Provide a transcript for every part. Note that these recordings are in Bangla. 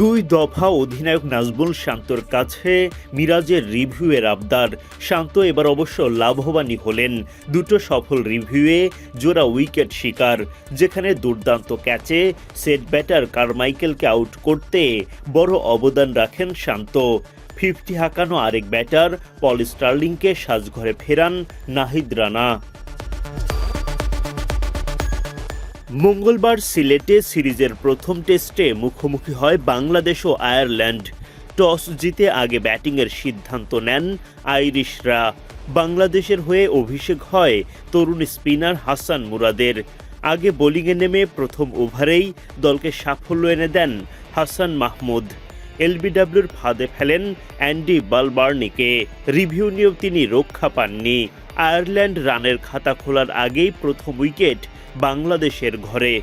দুই দফা অধিনায়ক নাজমুল শান্তর কাছে মিরাজের রিভিউয়ের আবদার। শান্ত এবার অবশ্য লাভবানই হলেন। দুটো সফল রিভিউয়ে জোড়া উইকেট শিকার, যেখানে দুর্দান্ত ক্যাচে সেট ব্যাটার কারমাইকেলকে আউট করতে বড় অবদান রাখেন শান্ত। ফিফটি হাঁকানো আরেক ব্যাটার পল স্টার্লিংকে সাজঘরে ফেরান নাহিদ রানা। মঙ্গলবার সিলেটে সিরিজের প্রথম টেস্টে মুখোমুখি হয় বাংলাদেশ ও আয়ারল্যান্ড। টস জিতে আগে ব্যাটিংয়ের সিদ্ধান্ত নেন আইরিশরা। বাংলাদেশের হয়ে অভিষেক হয় তরুণ স্পিনার হাসান মুরাদের। আগে বোলিংয়ে নেমে প্রথম ওভারেই দলকে সাফল্য এনে দেন হাসান মাহমুদ। এলবিডব্লিউর ফাঁদে ফেলেন অ্যান্ডি বালবার্নিকে। রিভিউ নিয়েও তিনি রক্ষা পাননি। আয়ারল্যান্ড রানের খাতা খোলার আগেই প্রথম উইকেট বাংলাদেশের ঘরে।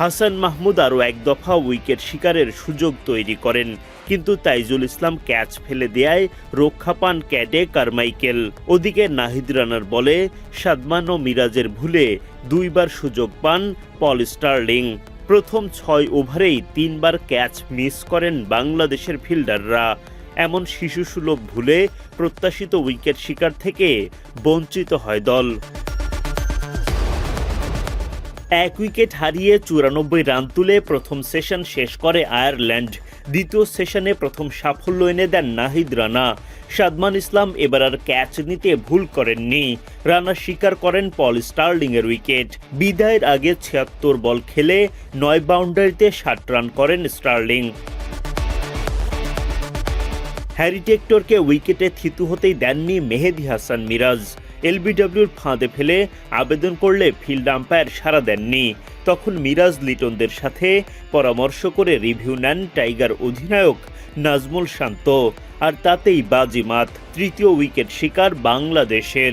হাসান মাহমুদ আরও এক দফা উইকেট শিকারের সুযোগ তৈরি করেন, কিন্তু তাইজুল ইসলাম ক্যাচ ফেলে দেয়ায় রক্ষা পান ক্যাডে কারমাইকেল ওদিকে নাহিদ রানার বলে, সাদমান ও মিরাজের ভুলে দুইবার সুযোগ পান পল স্টার্লিং। প্রথম ছয় ওভারেই তিনবার ক্যাচ মিস করেন বাংলাদেশের ফিল্ডাররা। এমন শিশুসুলভ ভুলে প্রত্যাশিত উইকেট শিকার থেকে বঞ্চিত হয় দল। এক উইকেট হারিয়ে চুরানব্বই রান তুলে প্রথম সেশন শেষ করে আয়ারল্যান্ড। দ্বিতীয় সেশনে প্রথম সাফল্য এনে দেন নাহিদ রানা। সাদমান ইসলাম এবার আর ক্যাচ নিতে ভুল করেননি। রানা স্বীকার করেন পল স্টার্লিংয়ের উইকেট। বিদায়ের আগে ছিয়াত্তর বল খেলে নয় বাউন্ডারিতে ষাট রান করেন স্টার্লিং। হ্যারি টেক্টরকে উইকেটে থিতু হতেই দেননি মেহেদি হাসান মিরাজ। এলবিডব্লিউর ফাঁদে ফেলে আবেদন করলে ফিল্ড আম্পায়ার সাড়া দেননি। তখন মিরাজ লিটনদের সাথে পরামর্শ করে রিভিউ নেন টাইগার অধিনায়ক নাজমুল শান্ত। আর তাতেই বাজিমাত, তৃতীয় উইকেট শিকার বাংলাদেশের।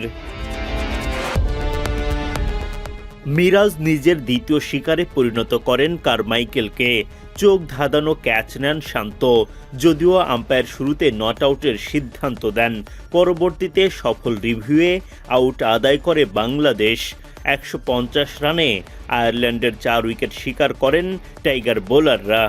মিরাজ নিজের দ্বিতীয় শিকারে পরিণত করেন কারমাইকেলকে চোখ ধাঁধানো ক্যাচ নেন শান্ত, যদিও আম্পায়ার শুরুতে নট আউটের সিদ্ধান্ত দেন। পরবর্তীতে সফল রিভিউয়ে আউট আদায় করে বাংলাদেশ। একশো পঞ্চাশ রানে আয়ারল্যান্ডের চার উইকেট শিকার করেন টাইগার বোলাররা।